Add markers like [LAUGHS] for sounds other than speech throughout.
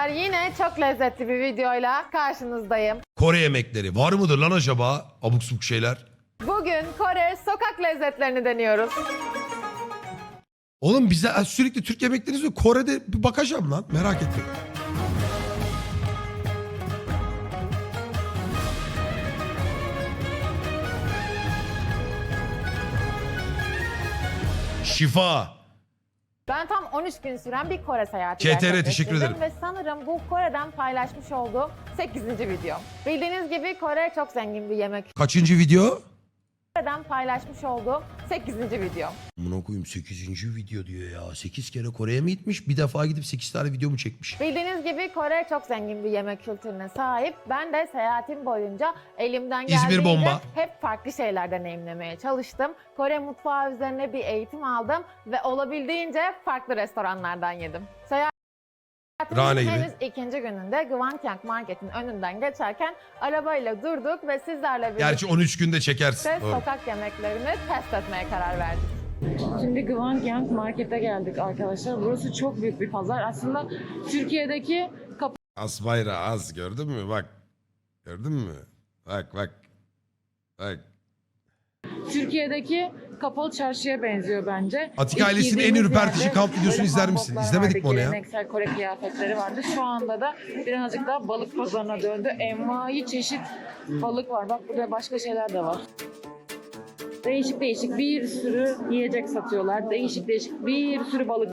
Merhabalar. Yine çok lezzetli bir videoyla karşınızdayım. Kore yemekleri. Var mıdır lan acaba? Abuk subuk şeyler. Bugün Kore sokak lezzetlerini deniyoruz. Oğlum bize sürekli Türk yemekleri izliyor. Kore'de bir bakacağım lan. Merak ettim. Şifa. Ben tam 13 gün süren bir Kore seyahati gerçekleştirdim teşekkür ederim. Ve sanırım bu Kore'den paylaşmış olduğum 8. video. Bildiğiniz gibi Kore çok zengin bir yemek. Kaçıncı video? Kore'den paylaşmış olduğum 8. video. Amına koyayım 8. video diyor ya. 8 kere Kore'ye mi gitmiş? Bir defa gidip 8 tane video mu çekmiş? Bildiğiniz gibi Kore çok zengin bir yemek kültürüne sahip. Ben de seyahatim boyunca elimden İzmir geldiğince bomba. hep farklı şeyler deneyimlemeye çalıştım. Kore mutfağı üzerine bir eğitim aldım ve olabildiğince farklı restoranlardan yedim. Rane gibi. henüz ikinci gününde Gwangyang Market'in önünden geçerken arabayla durduk ve sizlerle birlikte Gerçi 13 günde çekersin. Doğru. sokak yemeklerini test etmeye karar verdik. Şimdi Gwangyang Market'e geldik arkadaşlar. Burası çok büyük bir pazar. Aslında Türkiye'deki Az bayrağı az gördün mü? Bak. Gördün mü? Bak bak. Bak. Türkiye'deki kapalı çarşıya benziyor bence. Atik İlk ailesinin en girdiğimiz ürpertici yerde kamp videosunu böyle izler misin? İzlemedik vardı, mi onu ya? Geleneksel Kore kıyafetleri vardı. Şu anda da birazcık daha balık pazarına döndü. Envai çeşit balık var. Bak burada başka şeyler de var. Değişik değişik bir sürü yiyecek satıyorlar. Değişik değişik bir sürü balık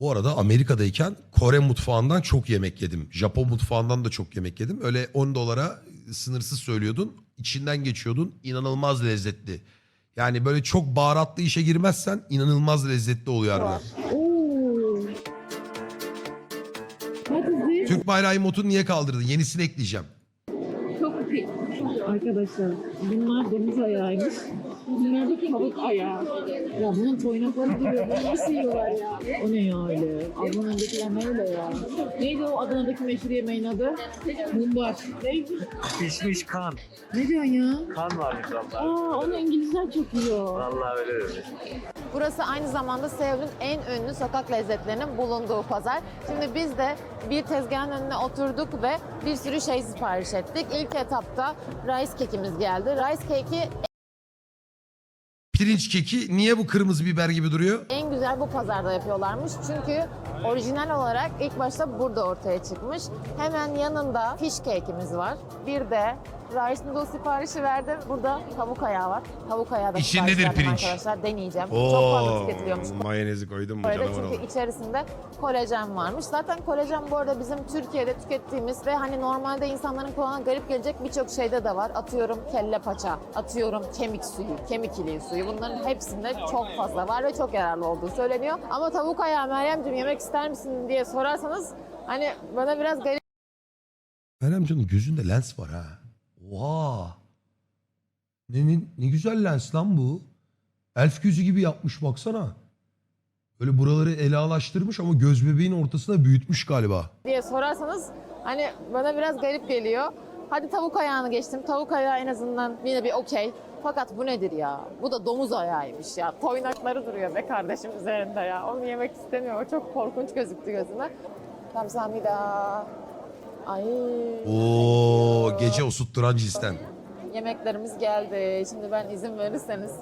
Bu arada Amerika'dayken Kore mutfağından çok yemek yedim. Japon mutfağından da çok yemek yedim. Öyle 10 dolara sınırsız söylüyordun. içinden geçiyordun. İnanılmaz lezzetli. Yani böyle çok baharatlı işe girmezsen inanılmaz lezzetli oluyor harbiden. Türk bayrağı emotunu niye kaldırdın? Yenisini ekleyeceğim. Arkadaşlar bunlar domuz ayağıymış. Bunlar da tavuk ayağı. Ya bunun toynakları duruyor. Bunu nasıl yiyorlar ya? O ne ya öyle? Adana'dakiler ne öyle ya? Neydi o Adana'daki meşhur yemeğin adı? Mumbar. Neydi? Pişmiş kan. Ne diyorsun ya? Kan varmış valla. Aa onu İngilizler çok yiyor. Valla öyle demiş. Burası aynı zamanda Seul'ün en ünlü sokak lezzetlerinin bulunduğu pazar. Şimdi biz de bir tezgahın önüne oturduk ve bir sürü şey sipariş ettik. İlk etapta rice cake'imiz geldi. Rice cake'i Pirinç keki niye bu kırmızı biber gibi duruyor? en güzel bu pazarda yapıyorlarmış. Çünkü orijinal olarak ilk başta burada ortaya çıkmış. Hemen yanında fish cake'imiz var. Bir de rice noodle siparişi verdim. Burada tavuk ayağı var. Tavuk ayağı da İçindedir sipariş verdim pirinç. arkadaşlar. Deneyeceğim. Çok fazla tüketiliyormuş. mayonezi koydum mu Kore'de canavar çünkü oldu. içerisinde kolajen varmış. Zaten kolajen bu arada bizim Türkiye'de tükettiğimiz ve hani normalde insanların kulağına garip gelecek birçok şeyde de var. Atıyorum kelle paça, atıyorum kemik suyu, kemik iliği suyu. Bunların hepsinde çok fazla var ve çok yararlı olduğu söyleniyor. Ama tavuk ayağı Meryemciğim yemek ister misin diye sorarsanız hani bana biraz garip Meryem canım gözünde lens var ha. Oha. Ne, ne, ne güzel lens lan bu. Elf gözü gibi yapmış baksana. Böyle buraları elalaştırmış ama göz bebeğin ortasına büyütmüş galiba. diye sorarsanız hani bana biraz garip geliyor. Hadi tavuk ayağını geçtim. Tavuk ayağı en azından yine bir okey. Fakat bu nedir ya? Bu da domuz ayağıymış ya. Toynakları duruyor be kardeşim üzerinde ya. Onu yemek istemiyorum. O çok korkunç gözüktü gözüme. Kamsahamnida. Ay. Oo gece osutturan cinsten. Yemeklerimiz geldi. Şimdi ben izin verirseniz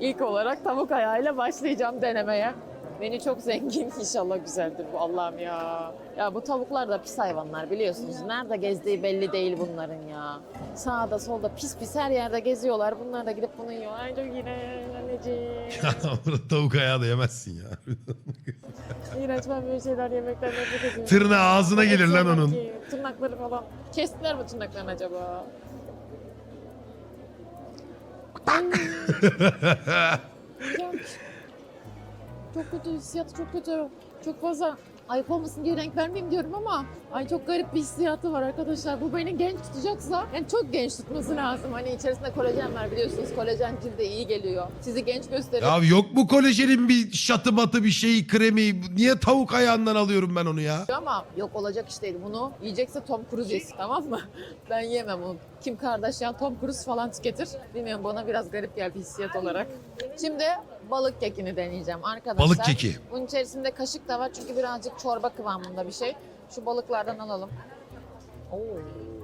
ilk olarak tavuk ayağıyla başlayacağım denemeye. Beni çok zengin [LAUGHS] inşallah güzeldir bu Allah'ım ya. Ya bu tavuklar da pis hayvanlar biliyorsunuz. Nerede gezdiği belli değil bunların ya. Sağda solda pis pis her yerde geziyorlar. Bunlar da gidip bunu yiyor. Ay çok iğrenç anneciğim. [LAUGHS] Burada tavuk ayağı da yemezsin ya. İğrenç ben böyle şeyler yemekten nefret ediyorum. Tırnağı ağzına Et gelir lan onun. ki. Tırnakları falan. Kestiler mi tırnaklarını acaba? [LAUGHS] Ay. Çok kötü hissiyatı çok kötü. Çok fazla ayıp olmasın diye renk vermeyeyim diyorum ama ay çok garip bir hissiyatı var arkadaşlar. Bu beni genç tutacaksa yani çok genç tutması lazım. Hani içerisinde kolajen var biliyorsunuz. Kolajen cilde iyi geliyor. Sizi genç gösteriyor. ya yok mu kolajenin bir şatı matı bir şeyi kremi? Niye tavuk ayağından alıyorum ben onu ya? Ama yok olacak iş değil. Bunu yiyecekse Tom Cruise yesin tamam mı? [LAUGHS] Ben yemem onu. Kim Kardashian, Tom Cruise falan tüketir. Bilmiyorum bana biraz garip geldi hissiyat olarak. Şimdi balık kekini deneyeceğim arkadaşlar. Balık keki. Bunun içerisinde kaşık da var çünkü birazcık çorba kıvamında bir şey. Şu balıklardan alalım. Oo,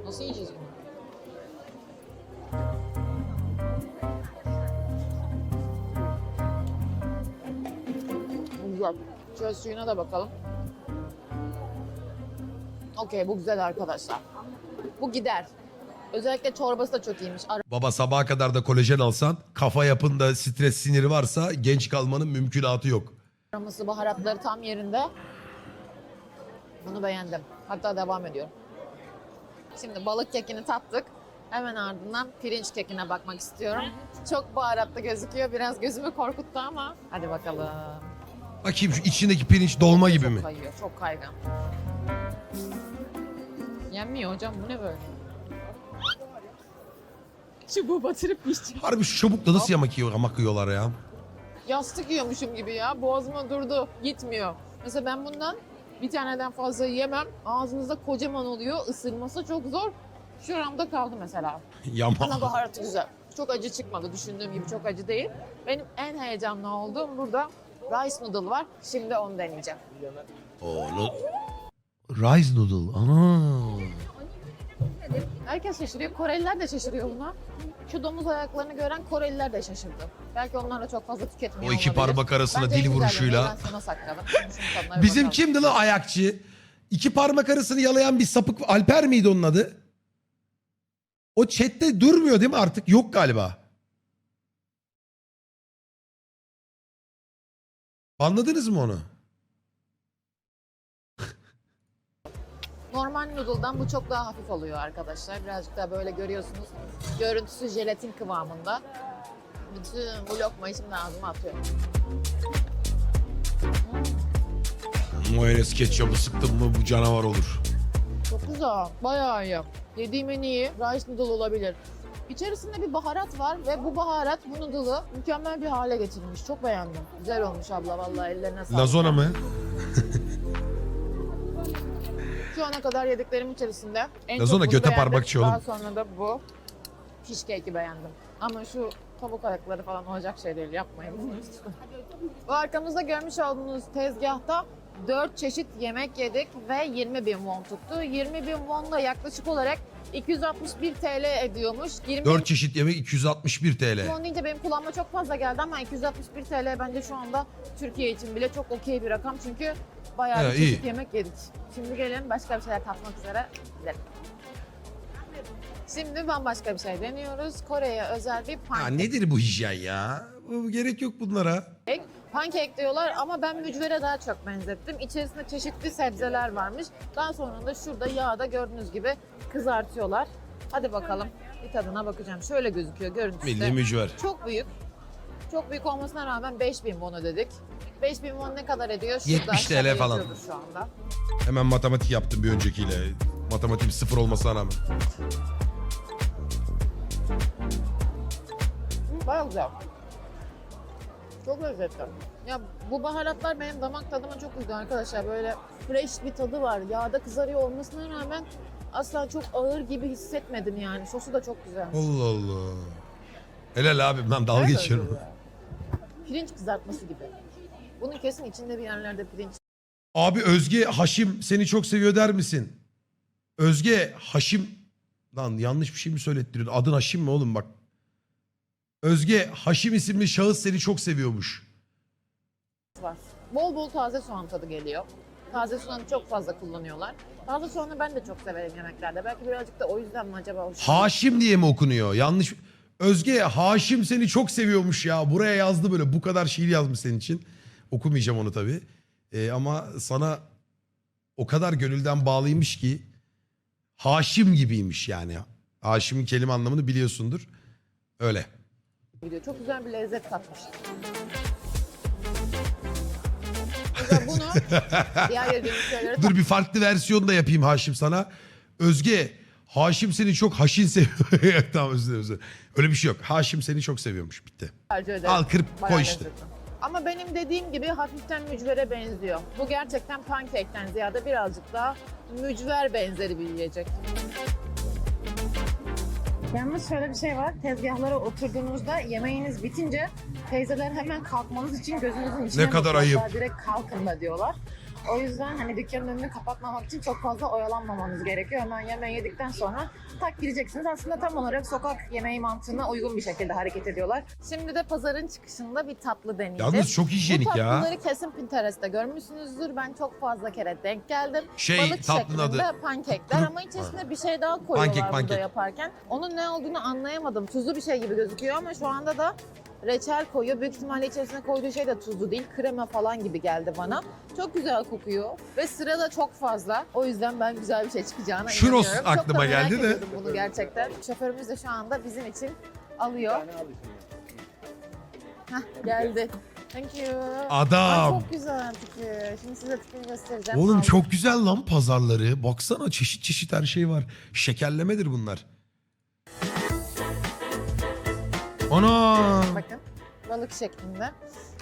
nasıl yiyeceğiz bunu? Bu Güzel. Şöyle suyuna da bakalım. Okey bu güzel arkadaşlar. Bu gider. Özellikle çorbası da çok iyiymiş. Baba sabaha kadar da kolajen alsan kafa yapında stres siniri varsa genç kalmanın mümkünatı yok. Aroması, baharatları tam yerinde. Bunu beğendim. Hatta devam ediyorum. Şimdi balık kekini tattık. Hemen ardından pirinç kekine bakmak istiyorum. Çok baharatlı gözüküyor. Biraz gözümü korkuttu ama hadi bakalım. Bakayım şu içindeki pirinç dolma gibi çok mi? kayıyor, çok kaygan. Yenmiyor hocam, bu ne böyle? Çubuğu batırıp yiyeceğim. Harbi şu çubukla nasıl yamak yiyor, yamak yiyorlar ya? Yastık yiyormuşum gibi ya. Boğazıma durdu, gitmiyor. Mesela ben bundan bir taneden fazla yiyemem. Ağzınızda kocaman oluyor. Isırması çok zor. Şuramda kaldı mesela. Ama Yama. baharatı güzel. Çok acı çıkmadı. Düşündüğüm gibi çok acı değil. Benim en heyecanlı olduğum burada rice noodle var. Şimdi onu deneyeceğim. Onu... Rice noodle. Herkes şaşırıyor. Koreliler de şaşırıyor buna. Şu domuz ayaklarını gören Koreliler de şaşırdı. Belki onlar da çok fazla tüketmiyor O iki olabilir. parmak arasına Bence güzel vuruşuyla. yemeği Ben sana sakladım. Şunun tadına bir Bizim bakalım. kimdi lan ayakçı? İki parmak arasını yalayan bir sapık Alper miydi onun adı? O chatte durmuyor değil mi artık? Yok galiba. Anladınız mı onu? Normal noodle'dan bu çok daha hafif oluyor arkadaşlar. Birazcık daha böyle görüyorsunuz. Görüntüsü jelatin kıvamında. Bütün bu lokmayı şimdi ağzıma atıyorum. Mayonez ketçabı sıktım mı bu canavar olur. Çok güzel. Bayağı iyi. Yediğim en iyi rice noodle olabilir. İçerisinde bir baharat var ve bu baharat bu noodle'ı mükemmel bir hale getirmiş. Çok beğendim. Güzel olmuş abla vallahi ellerine sağlık. Lazona mı? Şu ana kadar yediklerim içerisinde en Lazona çok bunu göte beğendim. parmakçı Daha oğlum. sonra da bu fish cake'i beğendim. Ama şu tavuk ayakları falan olacak şey değil. Yapmayın bunu [LAUGHS] lütfen. Bu arkamızda görmüş olduğunuz tezgahta 4 çeşit yemek yedik ve 20 bin won tuttu. 20 bin won da yaklaşık olarak 261 TL ediyormuş. 20 4 çeşit yemek 261 TL. won deyince benim kulağıma çok fazla geldi ama 261 TL bence şu anda Türkiye için bile çok okey bir rakam. Çünkü bayağı Evet, bir çeşit iyi. yemek yedik. Şimdi gelin başka bir şeyler tatmak üzere gidelim. Şimdi bambaşka bir şey deniyoruz. Kore'ye özel bir Ya pankek. nedir bu hijyen ya? Bu gerek yok bunlara. Pankek diyorlar ama ben mücvere daha çok benzettim. İçerisinde çeşitli sebzeler varmış. Daha sonra da şurada yağda gördüğünüz gibi kızartıyorlar. Hadi bakalım bir tadına bakacağım. Şöyle gözüküyor görüntüsü. Milli mücver. Çok büyük. Çok büyük olmasına rağmen 5000 won ödedik. 5000 won ne kadar ediyor? Şurada 70 TL aşağıda falan. yazıyordur Şu anda. Hemen matematik yaptım bir öncekiyle. Matematik sıfır olmasına rağmen. Hı, Bayağı güzel. Çok lezzetli. Ya bu baharatlar benim damak tadıma çok uydu arkadaşlar. Böyle fresh bir tadı var. Yağda kızarıyor olmasına rağmen asla çok ağır gibi hissetmedim yani. Sosu da çok güzel. Allah Allah. Helal abi ben dalga geçiyorum. Pirinç kızartması gibi. Bunun kesin içinde bir yerlerde pirinç Abi Özge Haşim seni çok seviyor der misin? Özge Haşim lan yanlış bir şey mi söylettiriyorsun? Adın Haşim mi oğlum bak. Özge Haşim isimli şahıs seni çok seviyormuş. var. Bol bol taze soğan tadı geliyor. Taze soğanı çok fazla kullanıyorlar. Taze soğanı ben de çok severim yemeklerde. Belki birazcık da o yüzden mi acaba hoşuma Haşim diye mi okunuyor? Yanlış. Özge Haşim seni çok seviyormuş ya. Buraya yazdı böyle bu kadar şiir yazmış senin için. Okumayacağım onu tabii. Ee, ama sana o kadar gönülden bağlıymış ki Haşim gibiymiş yani. Haşim'in kelime anlamını biliyorsundur. Öyle. gidiyor. Çok güzel bir lezzet katmış. [LAUGHS] Mesela bunu diğer yediğimiz şeylere Dur bir farklı versiyon da yapayım Haşim sana. Özge, Haşim seni çok haşin seviyor. [LAUGHS] tamam özür dilerim. Öyle bir şey yok. Haşim seni çok seviyormuş. Bitti. tercih ederim. Al kırıp Bayağı koy işte. lezzetli. Ama benim dediğim gibi hafiften mücvere benziyor. Bu gerçekten pankekten ziyade birazcık daha mücver benzeri bir yiyecek. Yalnız şöyle bir şey var. Tezgahlara oturduğunuzda yemeğiniz bitince teyzeler hemen kalkmanız için gözünüzün içine Ne kadar bakıyorlar. ayıp. Direkt kalkın da diyorlar. O yüzden hani dükkanın önünü kapatmamak için çok fazla oyalanmamanız gerekiyor. Hemen yemeği yedikten sonra tak gireceksiniz. Aslında tam olarak sokak yemeği mantığına uygun bir şekilde hareket ediyorlar. Şimdi de pazarın çıkışında bir tatlı deneyeceğiz. Yalnız çok hijyenik Bu ya. tatlıları kesin Pinterest'te görmüşsünüzdür. Ben çok fazla kere denk geldim. Şey Balık tatlının şeklinde adı. pankekler ama içerisinde bir şey daha koyuyorlar Pankek, burada pankek. yaparken. Onun ne olduğunu anlayamadım. Tuzlu bir şey gibi gözüküyor ama şu anda da reçel koyuyor. Büyük ihtimalle içerisine koyduğu şey de tuzlu değil. Krema falan gibi geldi bana. Çok güzel kokuyor ve sıra da çok fazla. O yüzden ben güzel bir şey çıkacağına Churros inanıyorum. aklıma çok da merak geldi de. ediyordum bunu gerçekten. Şoförümüz de şu anda bizim için alıyor. Heh, geldi. Thank you. Ay, Adam. çok güzel tiki. Şimdi size tikini göstereceğim. Oğlum Aldım. çok güzel lan pazarları. Baksana çeşit çeşit her şey var. Şekerlemedir bunlar. Ana. Bakın balık şeklinde.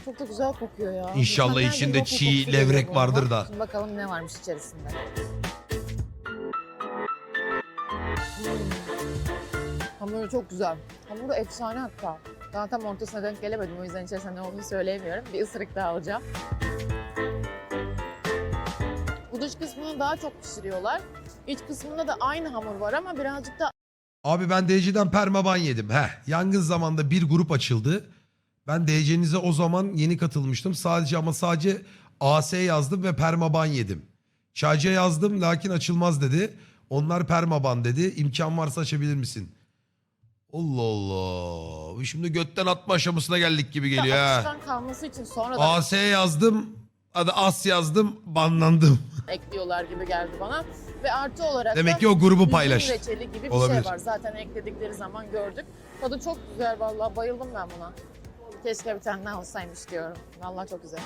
Çok da güzel kokuyor ya. İnşallah Mükemmel bir içinde waffle çiğ kokusu geliyor levrek vardır da. Şimdi bakalım ne varmış içerisinde. Hmm. Hamuru çok güzel. Hamuru efsane hatta. Daha tam ortasına denk gelemedim o yüzden içerisinde ne olduğunu söyleyemiyorum. Bir ısırık daha alacağım. Bu dış kısmını daha çok pişiriyorlar. İç kısmında da aynı hamur var ama birazcık da Abi ben DC'den permaban yedim. Heh, yangın zamanında bir grup açıldı. Ben DC'nize o zaman yeni katılmıştım. Sadece ama sadece AS yazdım ve permaban yedim. Çayca yazdım lakin açılmaz dedi. Onlar permaban dedi. İmkan varsa açabilir misin? Allah Allah. Şimdi götten atma aşamasına geldik gibi geliyor ha. akışkan kalması için sonradan AS yazdım. Adı As yazdım. Banlandım. [LAUGHS] ekliyorlar gibi geldi bana. Ve artı olarak Demek da ki o grubu üzüm paylaş. reçeli gibi bir Olabilir. şey var. Zaten ekledikleri zaman gördük. Tadı çok güzel vallahi bayıldım ben buna. Keşke bir tane daha olsaymış diyorum. Vallahi çok güzel.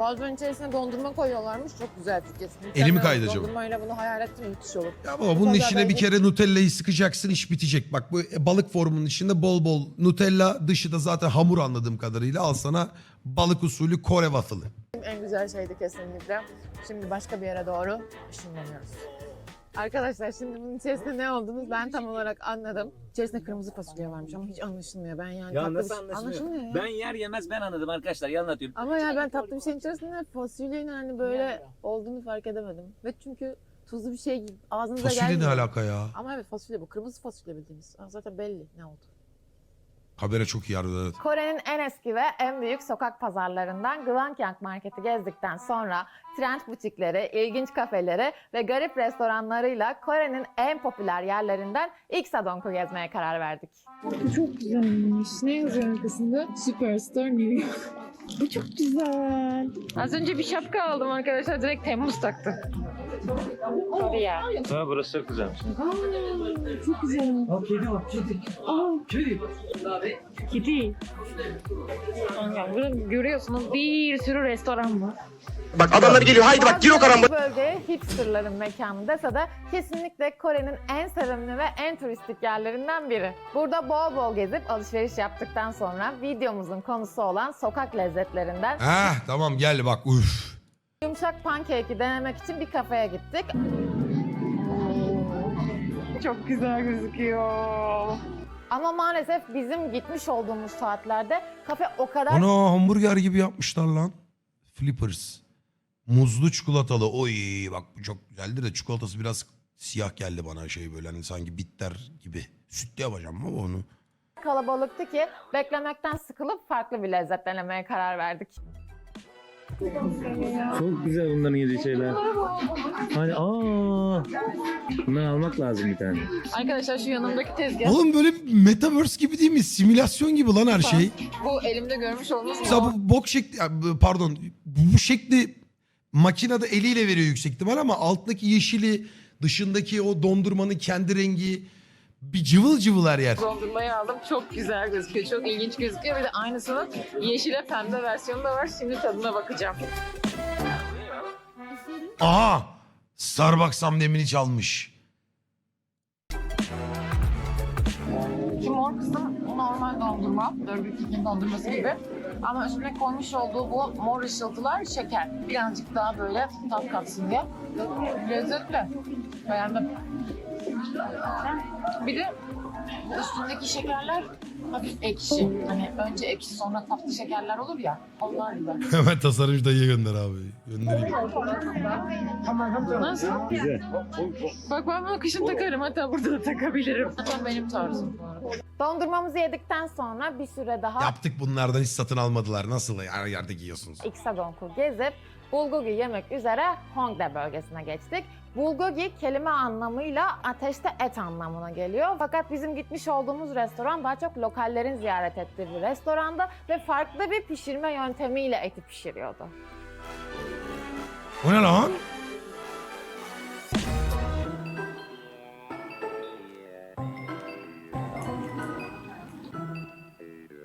Bazen içerisine dondurma koyuyorlarmış. Çok güzel fikir. Elimi Mükemmel. kaydı acaba? Dondurmayla bunu hayal ettim müthiş olur. Ya baba bunun içine bir kere Nutella'yı sıkacaksın iş bitecek. Bak bu balık formunun içinde bol bol Nutella dışı da zaten hamur anladığım kadarıyla. Al sana balık usulü Kore waffle'ı. En güzel şeydi kesinlikle. Şimdi başka bir yere doğru ışınlanıyoruz. Arkadaşlar şimdi bunun içerisinde ne olduğunu ben tam olarak anladım. İçerisinde kırmızı fasulye varmış ama hiç anlaşılmıyor. Ben yani Ya tatlı nasıl bir- anlaşılıyor? Anlaşılmıyor ya. Ben yer yemez ben anladım arkadaşlar yalan atıyorum. Ama ya ben tatlı bir şeyin içerisinde fasulyenin hani böyle olduğunu fark edemedim. Ve çünkü tuzlu bir şey ağzınıza Fasulye ne gelmiyor. alaka ya? Ama evet fasulye bu. Kırmızı fasulye bildiğiniz. Aa, Zaten belli ne oldu. Habere çok iyi yardım evet. Kore'nin en eski ve en büyük sokak pazarlarından Gwangyang Market'i gezdikten sonra trend butikleri, ilginç kafeleri ve garip restoranlarıyla Kore'nin en popüler yerlerinden Iksadong'u gezmeye karar verdik. Çok güzelmiş. Ne yazıyor arkasında? Superstar New York. Bu çok güzel. Az önce bir şapka aldım arkadaşlar. Direkt Temmuz taktım. Korea. Ha burası çok güzelmiş. Aa, çok güzel. Aa kedi var kedi. Aa, Kedi. kedi. Burada görüyorsunuz bir sürü restoran var. Bak adamlar geliyor haydi bak gir o karambol. Bu bölge hipsterların mekanı dese de kesinlikle Kore'nin en sevimli ve en turistik yerlerinden biri. Burada bol bol gezip alışveriş yaptıktan sonra videomuzun konusu olan sokak lezzetlerinden Heh tamam gel bak uf. Yumuşak pancake'i denemek için bir kafeye gittik. Çok güzel gözüküyor. Ama maalesef bizim gitmiş olduğumuz saatlerde kafe o kadar Ana hamburger gibi yapmışlar lan. Flippers. Muzlu çikolatalı. Oy bak bu çok güzeldir de çikolatası biraz siyah geldi bana şey böyle hani sanki bitter gibi. Sütlü yapacağım ama onu. kalabalıktı ki beklemekten sıkılıp farklı bir lezzet denemeye karar verdik. Çok güzel bunların yediği şeyler. Hani aa. Bundan almak lazım bir tane. Arkadaşlar şu yanımdaki tezgah. Oğlum böyle metaverse gibi değil mi? Simülasyon gibi lan her şey. Bu elimde görmüş olduğunuz Mesela bu bok şekli pardon bu, bu şekli makinede eliyle veriyor yüksek ihtimal ama alttaki yeşili dışındaki o dondurmanın kendi rengi bir cıvıl cıvıl her yer. dondurmayı aldım. Çok güzel gözüküyor. Çok ilginç gözüküyor. Bir de aynısının yeşile pembe versiyonu da var. Şimdi tadına bakacağım. Aha! Starbucks amblemini çalmış. Şu mor kısım normal dondurma. Burger King'in dondurması gibi. Ama üstüne koymuş olduğu bu mor ışıltılar şeker. Birazcık daha böyle tat katsın diye. Lezzetli. Beğendim. Bir de üstündeki şekerler hafif ekşi. Hani önce ekşi sonra tatlı şekerler olur ya. Onlar gibi. [LAUGHS] Hemen tasarımcı dayıya gönder abi. Göndereyim. Nasıl? Güzel. Bak ben bunu kışın takarım. Hatta burada da takabilirim. Zaten benim tarzım bu arada. Dondurmamızı yedikten sonra bir süre daha Yaptık bunlardan hiç satın almadılar. Nasıl her yerde giyiyorsunuz? Iksagonku gezip bulgogi yemek üzere Hongdae bölgesine geçtik. Bulgogi kelime anlamıyla ateşte et anlamına geliyor. Fakat bizim gitmiş olduğumuz restoran daha çok lokallerin ziyaret ettiği bir restoranda ve farklı bir pişirme yöntemiyle eti pişiriyordu. O ne lan?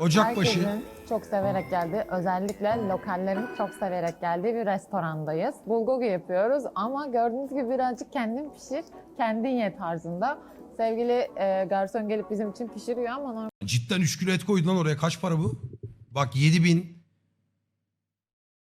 Ocakbaşı. Herkesin çok severek geldiği, özellikle lokallerin çok severek geldiği bir restorandayız. Bulgogi yapıyoruz ama gördüğünüz gibi birazcık kendin pişir, kendin ye tarzında. Sevgili e, garson gelip bizim için pişiriyor ama Cidden 3 kilo et koydun lan oraya. Kaç para bu? Bak 7000.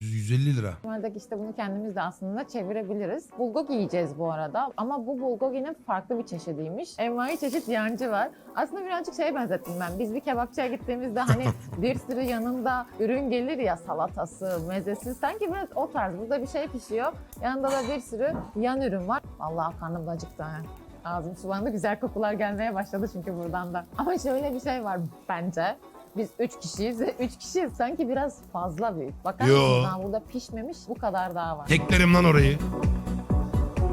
150 lira. Normaldeki işte bunu kendimiz de aslında çevirebiliriz. Bulgogi yiyeceğiz bu arada ama bu bulgoginin farklı bir çeşidiymiş. Envai çeşit yancı var. Aslında birazcık şeye benzettim ben. Biz bir kebapçıya gittiğimizde hani [LAUGHS] bir sürü yanında ürün gelir ya salatası, mezesi. Sanki biraz o tarz. Burada bir şey pişiyor. Yanında da bir sürü yan ürün var. Vallahi karnım da acıktı ha. Ağzım sulandı. Güzel kokular gelmeye başladı çünkü buradan da. Ama şöyle bir şey var bence. Biz üç kişiyiz ve üç kişi sanki biraz fazla büyük. Bakar Yo. mısın? Daha burada pişmemiş bu kadar daha var. Teklerim lan orayı.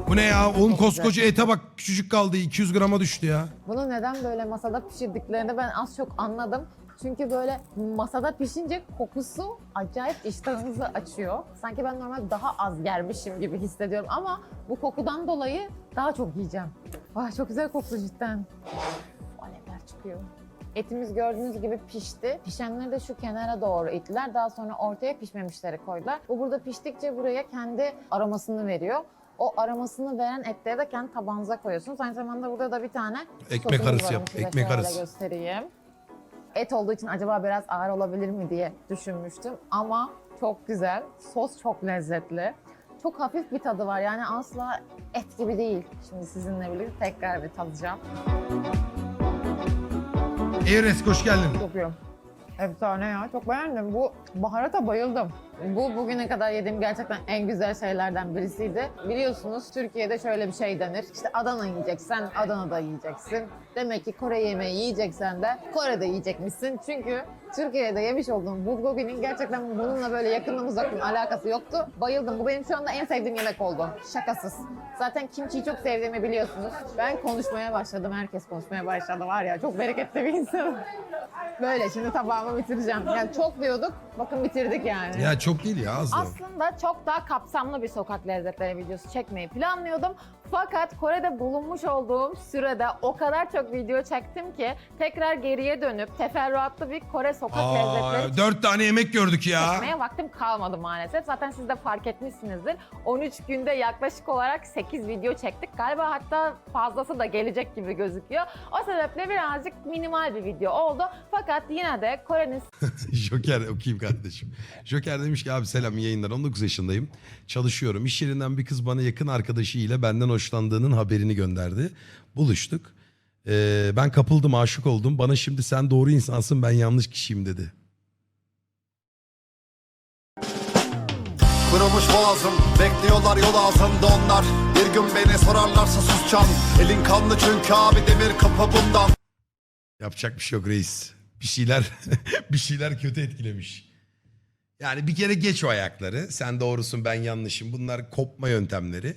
Bu ne ya? Oğlum koskoca ete bak küçücük kaldı. 200 grama düştü ya. Bunu neden böyle masada pişirdiklerini ben az çok anladım. Çünkü böyle masada pişince kokusu acayip iştahınızı açıyor. Sanki ben normal daha az yermişim gibi hissediyorum ama bu kokudan dolayı daha çok yiyeceğim. Vay çok güzel koktu cidden. Alevler çıkıyor. Etimiz gördüğünüz gibi pişti. Pişenleri de şu kenara doğru ittiler. Daha sonra ortaya pişmemişleri koydular. Bu burada piştikçe buraya kendi aromasını veriyor. O aromasını veren etleri de kendi tabağınıza koyuyorsunuz. Aynı zamanda burada da bir tane Ekmek arası yap, ekmek arası. göstereyim. Et olduğu için acaba biraz ağır olabilir mi diye düşünmüştüm. Ama çok güzel. Sos çok lezzetli. Çok hafif bir tadı var. Yani asla et gibi değil. Şimdi sizinle birlikte tekrar bir tadacağım. Eres hoş geldin. Çok iyi. Efsane ya. Çok beğendim. Bu baharata bayıldım. Bu bugüne kadar yediğim gerçekten en güzel şeylerden birisiydi. Biliyorsunuz Türkiye'de şöyle bir şey denir. İşte Adana yiyeceksen Adana'da yiyeceksin. Demek ki Kore yemeği yiyeceksen de Kore'de yiyecekmişsin. Çünkü Türkiye'de yemiş olduğum bulgogi'nin gerçekten bununla böyle yakından uzaktan alakası yoktu. Bayıldım. Bu benim şu anda en sevdiğim yemek oldu. Şakasız. Zaten kimchiyi çok sevdiğimi biliyorsunuz. Ben konuşmaya başladım. Herkes konuşmaya başladı var ya. Çok bereketli bir insanım. Böyle şimdi tabağımı bitireceğim. Yani çok diyorduk. Bakın bitirdik yani. Ya çok değil ya az da. Aslında çok daha kapsamlı bir sokak lezzetleri videosu çekmeyi planlıyordum. Fakat Kore'de bulunmuş olduğum sürede o kadar çok video çektim ki tekrar geriye dönüp teferruatlı bir Kore sokak lezzetleri 4 tane yemek gördük ya. çekmeye vaktim kalmadı maalesef. Zaten siz de fark etmişsinizdir. 13 günde yaklaşık olarak 8 video çektik. Galiba hatta fazlası da gelecek gibi gözüküyor. O sebeple birazcık minimal bir video oldu. Fakat yine de Kore'nin [LAUGHS] Joker okuyayım kardeşim. Joker demiş ki abi selam iyi yayınlar 19 yaşındayım. Çalışıyorum. İş yerinden bir kız bana yakın arkadaşıyla benden hoşlandığının haberini gönderdi. Buluştuk. Ee, ben kapıldım aşık oldum. Bana şimdi sen doğru insansın ben yanlış kişiyim dedi. Kurumuş boğazım Bekliyorlar yol ağzında onlar Bir gün beni sorarlarsa susacağım Elin kanlı çünkü abi demir kapı bundan Yapacak bir şey yok reis. Bir şeyler [LAUGHS] bir şeyler kötü etkilemiş. Yani bir kere geç o ayakları. Sen doğrusun ben yanlışım. Bunlar kopma yöntemleri.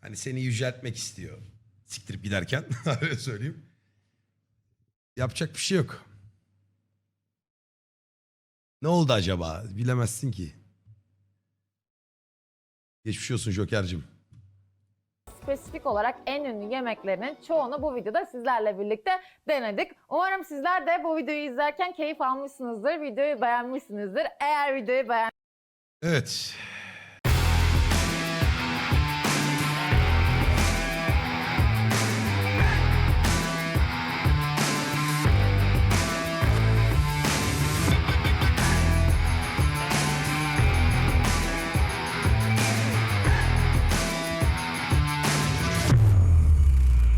Hani seni yüceltmek istiyor. Siktirip giderken [LAUGHS] öyle söyleyeyim. Yapacak bir şey yok. Ne oldu acaba? Bilemezsin ki. Geçmiş olsun Joker'cim. spesifik olarak en ünlü yemeklerinin çoğunu bu videoda sizlerle birlikte denedik. Umarım sizler de bu videoyu izlerken keyif almışsınızdır, videoyu beğenmişsinizdir. Eğer videoyu beğen Evet.